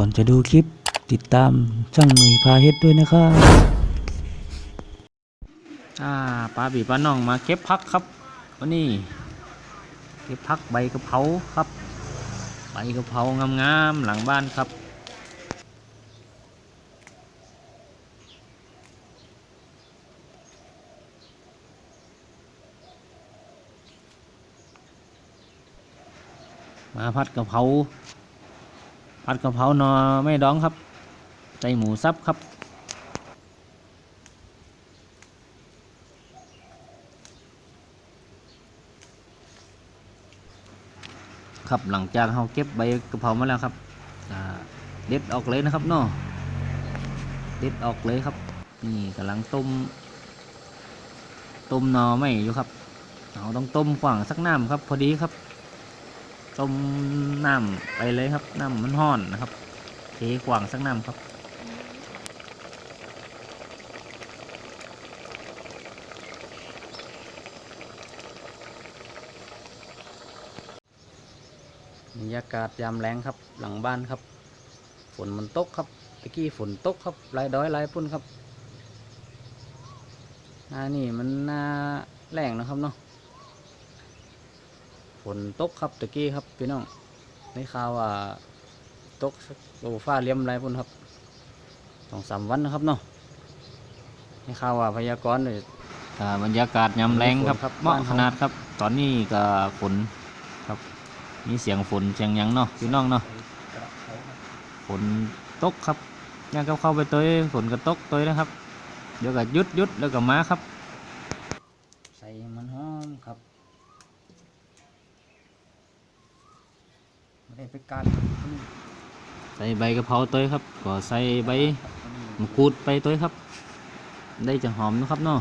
ก่อนจะดูคลิปติดตามช่างหนุ่ยพาเฮ็ดด้วยนะครับอ่าป้าบีป้าน้องมาเก็บพักครับวันนี้เก็บพักใบกะเพราครับ ใบกะเพรางามๆหลังบ้านครับมาผัดกะเพรา ผัดกะเพราหนอไม่ดองครับใส่หมูสับครับ ครับหลังจากเราเก็บใบกะเพรามาแล้วครับเด็ดออกเลยนะครับเนาะเด็ดออกเลยครับ นี่กำลังต้ม ต้มนอไม่อยู่ครับเราต้องต้มขวางสักน้ำครับ พอดีครับ ต้มน้ำไปเลยครับน้ำมันห้อนนะครับเทขวางสักน้ำครับบรรยากาศยามแรงครับหลังบ้านครับ ฝนมันตกครับตะกี้ฝนตกครับลายดอยลายพุ่นครับนานี่มันนาแรงนะครับเนาะ นตกครับตะกี้ครับพี่น้องในข่าวว่าตกโลฟ้าเลี่ยมหลายพุ่นครับสองสามวันนะครับเนาะในข่าวว่าพยากรณ์เลยอ่าบรรยากาศยามแรงครับครับเหมาะขนาดครับ ตอนนี้ก็ฝนครับมีเสียงฝนเสียงหยังเนาะพี่น้องเนาะฝนตกครับย่างก็เข้าไปเตยฝนก็ตกเตยนะครับ เดี๋ยวก็หยุดหยุดแล้วก็มาครับ ใส่มันหอมครับ ไม่ได้ไปการใส่ใบกะเพราเตยครับ ก็ใส่ใบมะกรูดไปเตยครับ ได้จะหอมนะครับเนาะ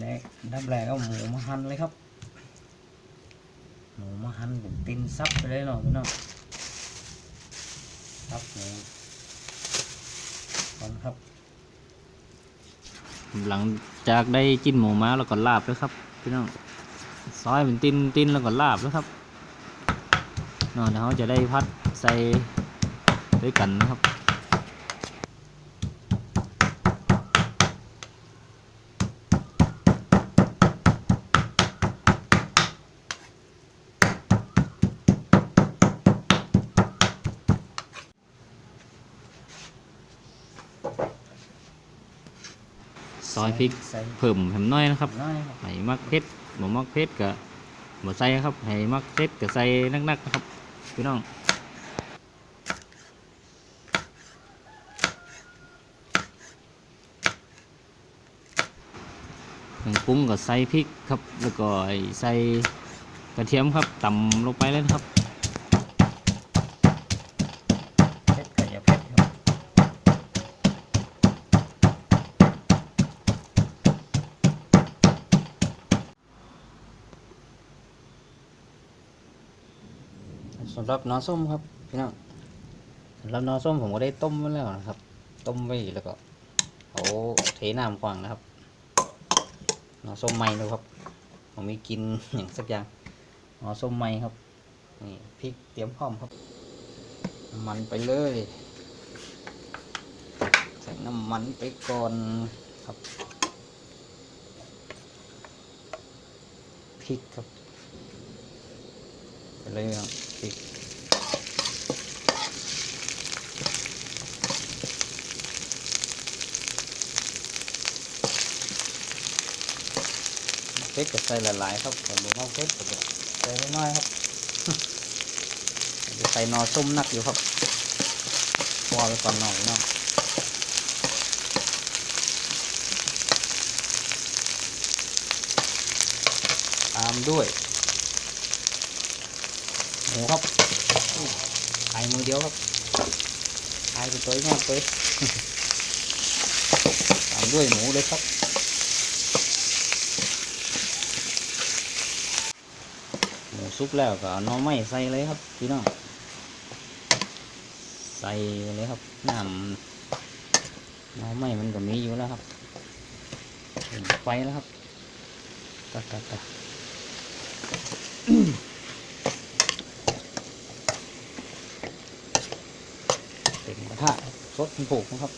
แรกดับแรกเอาหมูมาหั่นเลยครับ หมูมาหั่นเป็นตินซับไปเลยเนาะพี่น้องซับหมูก่อนครับ หลังจากได้กินหมูมาแล้วก็ลาบด้วครับพี่น้องซอยเป็นตินตินแล้วก็ลาบแล้วครับเนาะเดี๋ยวเขาจะได้พัดใส่ด้วยกันนะครับ ซอยพริกใส่เพิ่มแหมน้อยนะครับน้อยครับให้มักเผ็ดบ่มักเผ็ดก็บ่ใส่ครับให้มักเผ็ดก็ใส่นักๆนะครับพี่น้องเครื่องปรุงก็ใส่พริกครับ แล้วก็ไอ้ใส่กระเทียมครับตำลงไปเลยนะครับ เผ็ดก็อย่าเผ็ดครับสำหรับหนอส้มครับพี่น้องสำหรับหนอส้มผมก็ได้ต้มไว้แล้วนะครับ ต้มไว้แล้วก็เอาเทน้ำขวางนะครับหนอส้มใหม่นะครับ ผมมีกินอย่างสักอย่างหนอส้มใหม่ครับนี่พริกเตรียมพร้อมครับน้ำมันไปเลยใส่น้ำมันไปก่อนครับพริกครับไปเลยครับ ริกเผ็ดก็ใส่หลายๆครับผมบอกว่าเผ็ดก็ใส่น้อยครับใส่นอส้มนักอยู่ครับพอไปก่อนหน่อยเนาะตามด้วย หมูครับไอมือเดียวครับไอไปตัวงอกตัวตามด้วยหมูเลยครับหมูซุปแล้วก็เอาหน้อไม้ใส่เลยครับพี่น้องใส่เลยครับน้ำหน้อไม้มันก็มีอยู่แล้วครับเห็นไฟแล้วครับตัดตัดตัด เต็มกระทะสดผูกนะครับ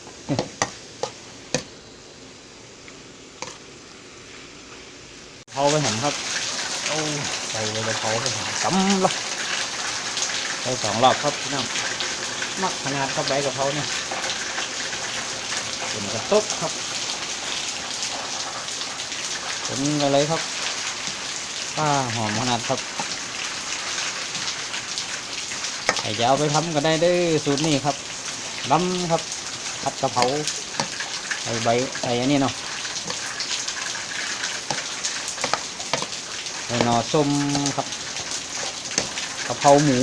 เผาไปหันครับโอ้ใส่เลยจะเผาไปหันกำละใส่สองรอบครับพี่น้องมักขนาดเข้าไปกับเขาเนี่ยเป็นกระตุกครับเป็นอะไรครับป้าหอมขนาดครับใครจะเอาไปทำก็ได้เด้อสูตรนี้ครับ ล้ำครับผัดกะเพราใส่ใบใส่อันนี้เนาะใส่หน่อส้มครับกะเพราหมู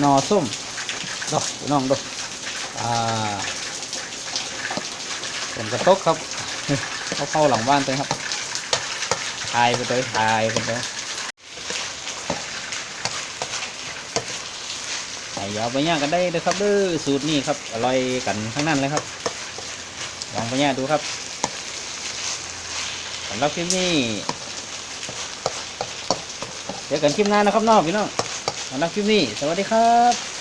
หน่อส้มดอกน้องดอกอ่าเป็นกระตกครับเขาเข้าหลังบ้านไปครับทายไปเลยทายไปเลย ใส่ยาวไปย่างกันได้เลยครับเด้อสูตรนี้ครับอร่อยกันทั้งนั้นเลยครับลองไปย่างดูครับสำหรับคลิปนี้เจอกันคลิปหน้านะครับน้องพี่น้องสำหรับคลิปนี้ สวัสดีครับ